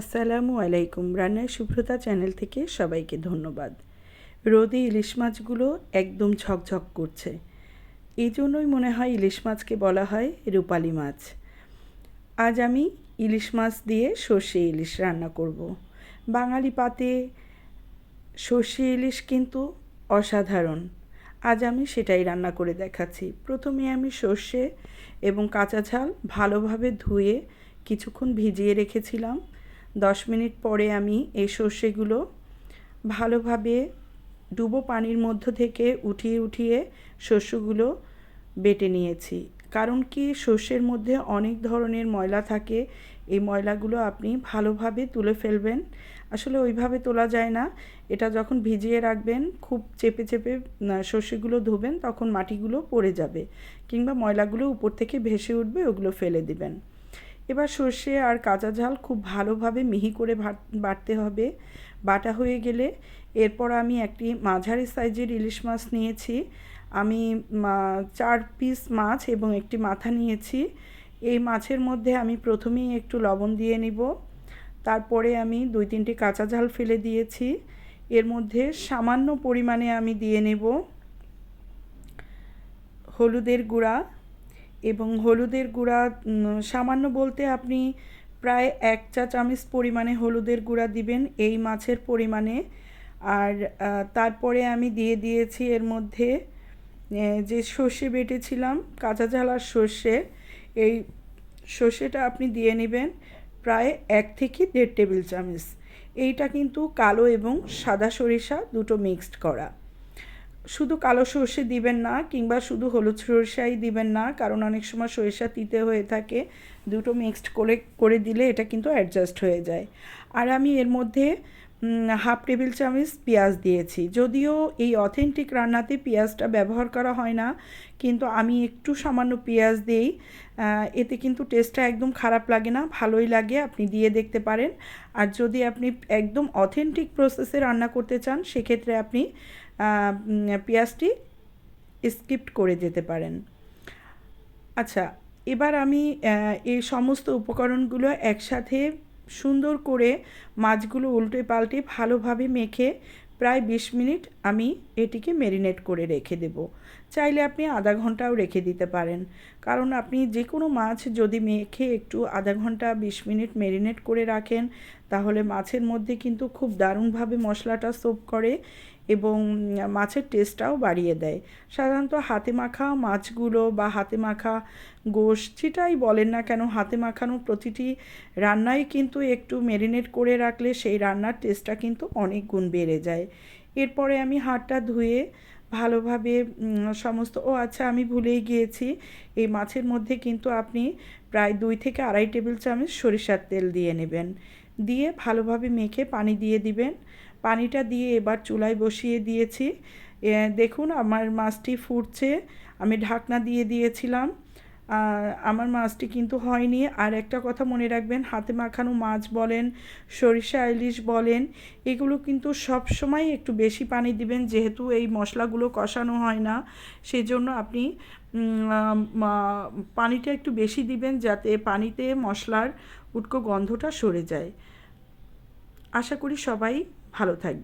আসসালামু আলাইকুম রান্নার শুভ্রতা চ্যানেল থেকে সবাইকে ধন্যবাদ। রোদে ইলিশ মাছগুলো একদম ঝকঝক করছে। এই জন্যই মনে হয় ইলিশ মাছকে বলা হয় রূপালি মাছ। আজ আমি ইলিশ মাছ দিয়ে সর্ষে ইলিশ রান্না করব। বাঙালি পাতে সর্ষে ইলিশ কিন্তু অসাধারণ। আজ আমি সেটাই রান্না করে দেখাচ্ছি। প্রথমে আমি সর্ষে এবং কাঁচা ঝাল ভালোভাবে ধুয়ে কিছুক্ষণ ভিজিয়ে রেখেছিলাম। দশ মিনিট পরে আমি এই সর্ষেগুলো ভালোভাবে ডুবো পানির মধ্য থেকে উঠিয়ে উঠিয়ে শস্যগুলো বেটে নিয়েছি। কারণ কি? সর্ষের মধ্যে অনেক ধরনের ময়লা থাকে। এই ময়লাগুলো আপনি ভালোভাবে তুলে ফেলবেন। আসলে ওইভাবে তোলা যায় না। এটা যখন ভিজিয়ে রাখবেন, খুব চেপে চেপে সর্ষেগুলো ধুবেন, তখন মাটিগুলো পড়ে যাবে কিংবা ময়লাগুলো উপর থেকে ভেসে উঠবে, ওগুলো ফেলে দিবেন। এবার সর্ষে আর কাঁচা ঝাল খুব ভালোভাবে মিহি করে বাটতে হবে। বাটা হয়ে গেলে এরপর আমি একটি মাঝারি সাইজের ইলিশ মাছ নিয়েছি। আমি চার পিস মাছ এবং একটি মাথা নিয়েছি। এই মাছের মধ্যে আমি প্রথমেই একটু লবণ দিয়ে নিব। তারপরে আমি দুই তিনটি কাঁচা ঝাল ফেলে দিয়েছি। এর মধ্যে সামান্য পরিমাণে আমি দিয়ে নেব হলুদের গুঁড়া। এবং হলুদের গুঁড়া সামান্য বলতে আপনি প্রায় এক চা চামচ পরিমাণে হলুদের গুঁড়া দিবেন এই মাছের পরিমাণে। আর তারপরে আমি দিয়ে দিয়েছি এর মধ্যে যে সর্ষে বেটেছিলাম, কাঁচা ঝালার সর্ষে, এই সর্ষেটা আপনি দিয়ে নেবেন প্রায় এক থেকে দেড় টেবিল চামচ। এইটা কিন্তু কালো এবং সাদা সরিষা দুটো মিক্সড করা। শুধু কালো সর্ষে দিবেন না কিংবা শুধু হলুদ সরিষাই দিবেন না, কারণ অনেক সময় সরিষা তিতে হয়ে থাকে। দুটো মিক্সড করে করে দিলে এটা কিন্তু অ্যাডজাস্ট হয়ে যায়। আর আমি এর মধ্যে হাফ টেবিল চামচ পেঁয়াজ দিয়েছি। যদিও এই অথেন্টিক রান্নাতে পেঁয়াজটা ব্যবহার করা হয় না, কিন্তু আমি একটু সামান্য পেঁয়াজ দিই। এতে কিন্তু টেস্টটা একদম খারাপ লাগে না, ভালোই লাগে, আপনি দিয়ে দেখতে পারেন। আর যদি আপনি একদম অথেন্টিক প্রসেসে রান্না করতে চান, সেক্ষেত্রে আপনি পেঁয়াজটি স্কিপ্ট করে যেতে পারেন। আচ্ছা এবার আমি এই সমস্ত উপকরণগুলো একসাথে সুন্দর করে মাছগুলো উল্টে পাল্টে ভালোভাবে মেখে প্রায় বিশ মিনিট আমি এটিকে মেরিনেট করে রেখে দেব। চাইলে আপনি আধা ঘন্টাও রেখে দিতে পারেন। কারণ আপনি যে কোনো মাছ যদি মেখে একটু আধা ঘণ্টা, বিশ মিনিট মেরিনেট করে রাখেন, তাহলে মাছের মধ্যে কিন্তু খুব দারুণভাবে মশলাটা সোপ করে এবং মাছের টেস্টটাও বাড়িয়ে দেয়। সাধারণত হাতে মাখা মাছগুলো বা হাতে মাখা গোশ যেটাই বলেন না কেন, হাতে মাখানো প্রতিটি রান্নাই কিন্তু একটু মেরিনেট করে রাখলে সেই রান্নার টেস্টটা কিন্তু অনেক গুণ বেড়ে যায়। এরপরে আমি হাড়টা ধুয়ে ভালোভাবে সমস্ত, ও আচ্ছা আমি ভুলেই গিয়েছি। এই মাছের মধ্যে কিন্তু আপনি প্রায় দুই থেকে আড়াই টেবিল চামচ সরিষার তেল দিয়ে নেবেন। দিয়ে ভালোভাবে মেখে পানি দিয়ে দিবেন। পানিটা দিয়ে এবার চুলায় বসিয়ে দিয়েছি। দেখুন আমার মাছটি ফুটছে, আমি ঢাকনা দিয়ে দিয়েছিলাম। আমার মাছটি কিন্তু হয়নি। আর একটা কথা মনে রাখবেন, হাতে মাখানো মাছ বলেন, সরিষা, ইলিশ বলেন, এগুলো কিন্তু সব সময় একটু বেশি পানি দিবেন, যেহেতু এই মশলাগুলো কষানো হয় না। সেই জন্য আপনি পানিটা একটু বেশি দিবেন যাতে পানিতে মশলার উটকো গন্ধটা সরে যায়। আশা করি সবাই ভালো থাকবে